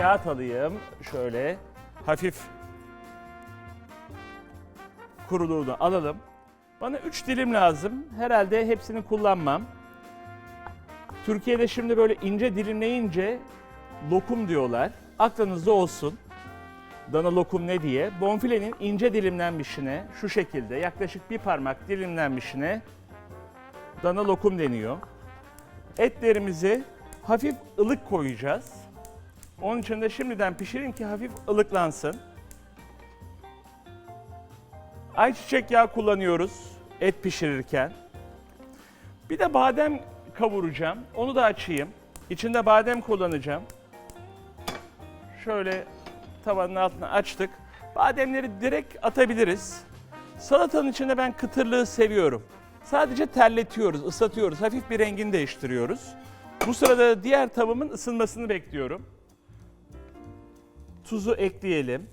kağıt alayım. Şöyle hafif kuruluğunu alalım. Bana 3 dilim lazım. Herhalde hepsini kullanmam. Türkiye'de şimdi böyle ince dilimleyince lokum diyorlar. Aklınızda olsun. Dana lokum ne diye. Bonfilenin ince dilimlenmişine şu şekilde yaklaşık bir parmak dilimlenmişine dana lokum deniyor. Etlerimizi hafif ılık koyacağız. Onun için de şimdiden pişireyim ki hafif ılıklansın. Ayçiçek yağı kullanıyoruz et pişirirken. Bir de badem kavuracağım. Onu da açayım. İçinde badem kullanacağım. Şöyle tavanın altına açtık. Bademleri direkt atabiliriz. Salatanın içinde ben kıtırlığı seviyorum. Sadece terletiyoruz, ıslatıyoruz. Hafif bir rengini değiştiriyoruz. Bu sırada diğer tavamın ısınmasını bekliyorum. Tuzu ekleyelim.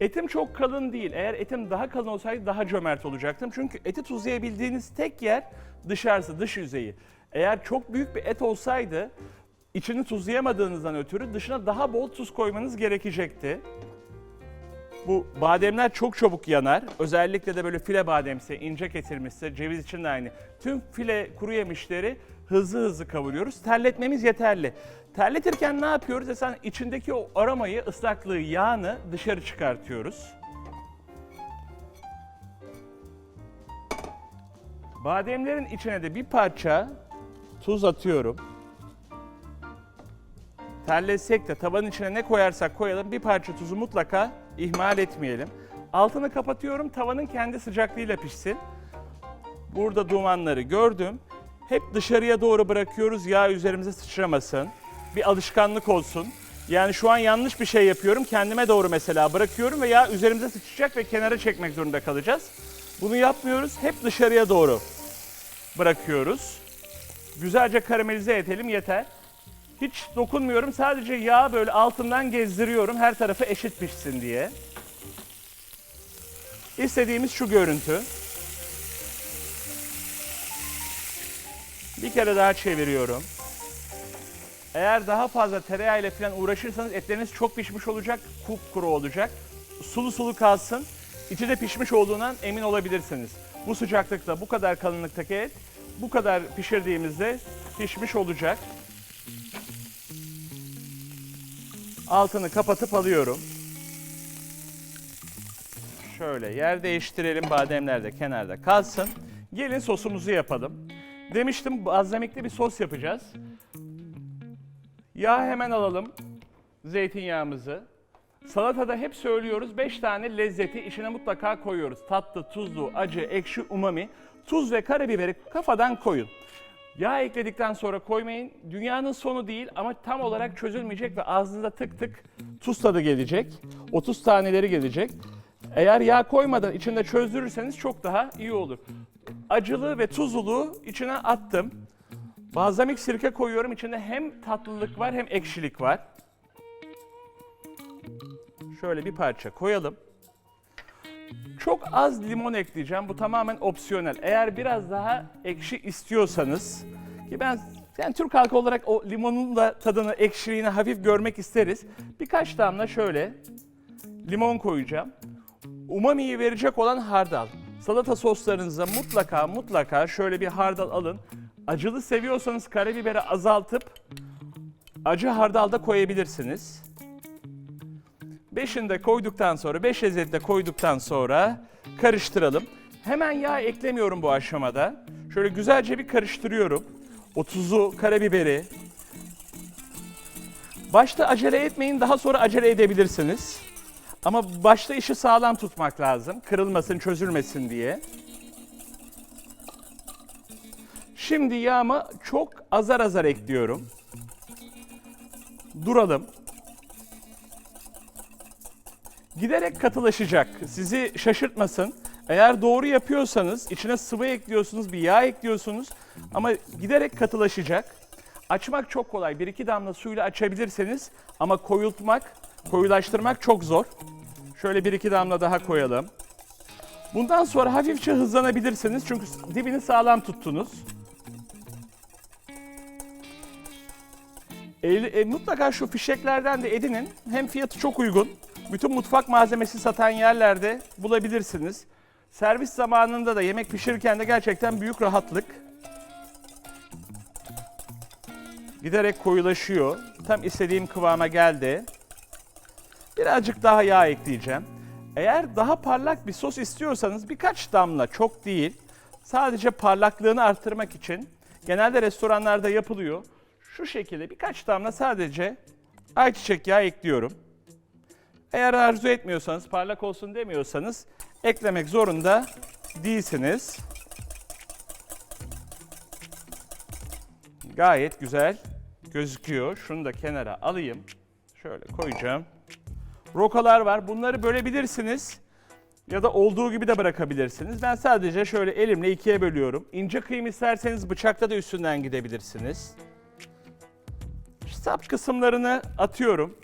Etim çok kalın değil. Eğer etim daha kalın olsaydı daha cömert olacaktım. Çünkü eti tuzlayabildiğiniz tek yer dışarısı, dış yüzeyi. Eğer çok büyük bir et olsaydı içini tuzlayamadığınızdan ötürü dışına daha bol tuz koymanız gerekecekti. Bu bademler çok çabuk yanar. Özellikle de böyle file bademse, ince kesilmişse, ceviz için de aynı. Tüm file kuru yemişleri hızlı hızlı kavuruyoruz. Terletmemiz yeterli. Terletirken ne yapıyoruz? Esen içindeki o aromayı, ıslaklığı, yağını dışarı çıkartıyoruz. Bademlerin içine de bir parça tuz atıyorum. Terletsek de tabanın içine ne koyarsak koyalım bir parça tuzu mutlaka ihmal etmeyelim. Altını kapatıyorum tavanın kendi sıcaklığıyla pişsin. Burada dumanları gördüm. Hep dışarıya doğru bırakıyoruz yağ üzerimize sıçramasın. Bir alışkanlık olsun. Yani şu an yanlış bir şey yapıyorum. Kendime doğru mesela bırakıyorum ve yağ üzerimize sıçrayacak ve kenara çekmek zorunda kalacağız. Bunu yapmıyoruz. Hep dışarıya doğru bırakıyoruz. Güzelce karamelize edelim yeter. Hiç dokunmuyorum. Sadece yağı böyle altından gezdiriyorum. Her tarafı eşit pişsin diye. İstediğimiz şu görüntü. Bir kere daha çeviriyorum. Eğer daha fazla tereyağıyla falan uğraşırsanız etleriniz çok pişmiş olacak, kupkuru olacak. Sulu sulu kalsın. İçi de pişmiş olduğundan emin olabilirsiniz. Bu sıcaklıkta, bu kadar kalınlıktaki et, bu kadar pişirdiğimizde pişmiş olacak. Altını kapatıp alıyorum. Şöyle yer değiştirelim bademler de kenarda kalsın. Gelin sosumuzu yapalım. Demiştim balzamikli bir sos yapacağız. Yağ hemen alalım. Zeytinyağımızı. Salatada hep söylüyoruz 5 tane lezzeti içine mutlaka koyuyoruz. Tatlı, tuzlu, acı, ekşi, umami. Tuz ve karabiberi kafadan koyun. Yağ ekledikten sonra koymayın. Dünyanın sonu değil ama tam olarak çözülmeyecek ve ağzınıza tık tık tuz tadı gelecek. O tuz taneleri gelecek. Eğer yağ koymadan içinde çözdürürseniz çok daha iyi olur. Acılı ve tuzluluğu içine attım. Balzamik sirke koyuyorum. İçinde hem tatlılık var hem ekşilik var. Şöyle bir parça koyalım. Çok az limon ekleyeceğim. Bu tamamen opsiyonel. Eğer biraz daha ekşi istiyorsanız ki ben yani Türk halkı olarak o limonun da tadını, ekşiliğini hafif görmek isteriz. Birkaç damla şöyle limon koyacağım. Umami'yi verecek olan hardal. Salata soslarınıza mutlaka mutlaka şöyle bir hardal alın. Acılı seviyorsanız karabiberi azaltıp acı hardal da koyabilirsiniz. Beşini de koyduktan sonra, beş lezzeti koyduktan sonra karıştıralım. Hemen yağ eklemiyorum bu aşamada. Şöyle güzelce bir karıştırıyorum. O tuzu, karabiberi. Başta acele etmeyin, daha sonra acele edebilirsiniz. Ama başta işi sağlam tutmak lazım. Kırılmasın, çözülmesin diye. Şimdi yağımı çok azar azar ekliyorum. Duralım. giderek katılaşacak. Sizi şaşırtmasın. Eğer doğru yapıyorsanız içine sıvı ekliyorsunuz, bir yağ ekliyorsunuz ama giderek katılaşacak. Açmak çok kolay. Bir iki damla suyla açabilirseniz ama koyultmak, koyulaştırmak çok zor. Şöyle bir iki damla daha koyalım. Bundan sonra hafifçe hızlanabilirsiniz çünkü dibini sağlam tuttunuz. El- e, mutlaka şu fişeklerden de edinin. Hem fiyatı çok uygun. Bütün mutfak malzemesi satan yerlerde bulabilirsiniz. Servis zamanında da yemek pişirirken de gerçekten büyük rahatlık. Giderek koyulaşıyor. Tam istediğim kıvama geldi. Birazcık daha yağ ekleyeceğim. Eğer daha parlak bir sos istiyorsanız birkaç damla çok değil. Sadece parlaklığını arttırmak için genelde restoranlarda yapılıyor. Şu şekilde birkaç damla sadece ayçiçek yağı ekliyorum. Eğer arzu etmiyorsanız, parlak olsun demiyorsanız eklemek zorunda değilsiniz. Gayet güzel gözüküyor. Şunu da kenara alayım. Şöyle koyacağım. Rokalar var. Bunları bölebilirsiniz. Ya da olduğu gibi de bırakabilirsiniz. Ben sadece şöyle elimle ikiye bölüyorum. İnce kıyım isterseniz bıçakla da üstünden gidebilirsiniz. Sap kısımlarını atıyorum.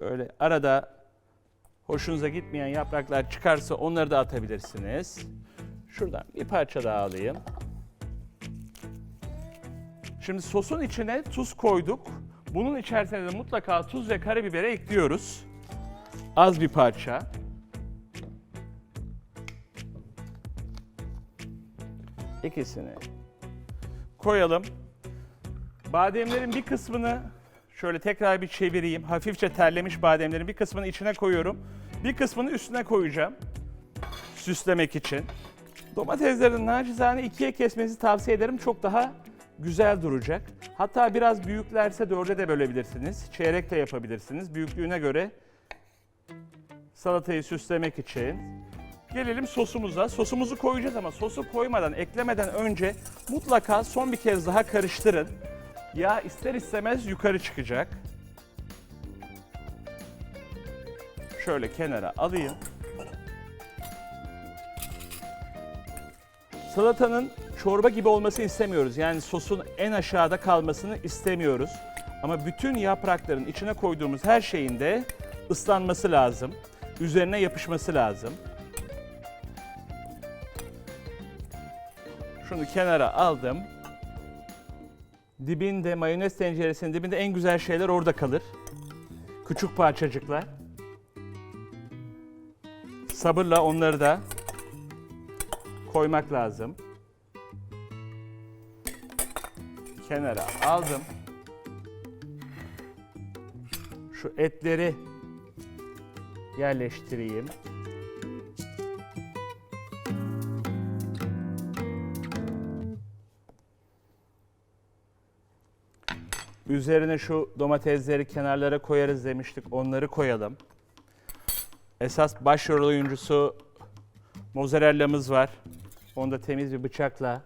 Böyle arada hoşunuza gitmeyen yapraklar çıkarsa onları da atabilirsiniz. Şuradan bir parça daha alayım. Şimdi sosun içine tuz koyduk. Bunun içerisine de mutlaka tuz ve karabiberi ekliyoruz. Az bir parça. İkisini koyalım. Bademlerin bir kısmını şöyle tekrar bir çevireyim. Hafifçe terlemiş bademlerin bir kısmını içine koyuyorum. Bir kısmını üstüne koyacağım. Süslemek için. Domateslerin nacizane ikiye kesmenizi tavsiye ederim. Çok daha güzel duracak. Hatta biraz büyüklerse dörde de bölebilirsiniz. Çeyrek de yapabilirsiniz. Büyüklüğüne göre salatayı süslemek için. Gelelim sosumuza. Sosumuzu koyacağız ama sosu koymadan, eklemeden önce mutlaka son bir kez daha karıştırın. Yağ ister istemez yukarı çıkacak. Şöyle kenara alayım. Salatanın çorba gibi olmasını istemiyoruz. Yani sosun en aşağıda kalmasını istemiyoruz. Ama bütün yaprakların içine koyduğumuz her şeyin de ıslanması lazım. Üzerine yapışması lazım. Şunu kenara aldım. Dibinde mayonez tenceresinin dibinde en güzel şeyler orada kalır. Küçük parçacıklar. Sabırla onları da koymak lazım. Kenara aldım. Şu etleri yerleştireyim. Üzerine şu domatesleri kenarlara koyarız demiştik. Onları koyalım. Esas başrol oyuncusu mozzarella'mız var. Onu da temiz bir bıçakla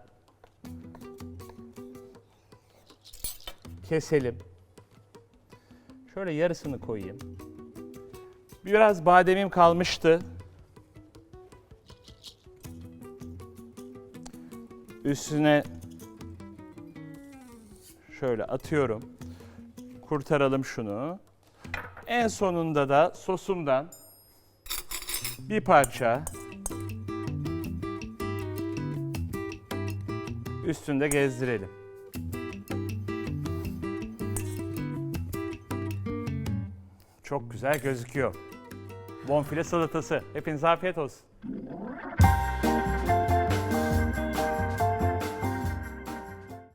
keselim. Şöyle yarısını koyayım. Biraz bademim kalmıştı. Üstüne şöyle atıyorum. Kurtaralım şunu. En sonunda da sosumdan bir parça üstünde gezdirelim. Çok güzel gözüküyor. Bonfile salatası. Hepinize afiyet olsun.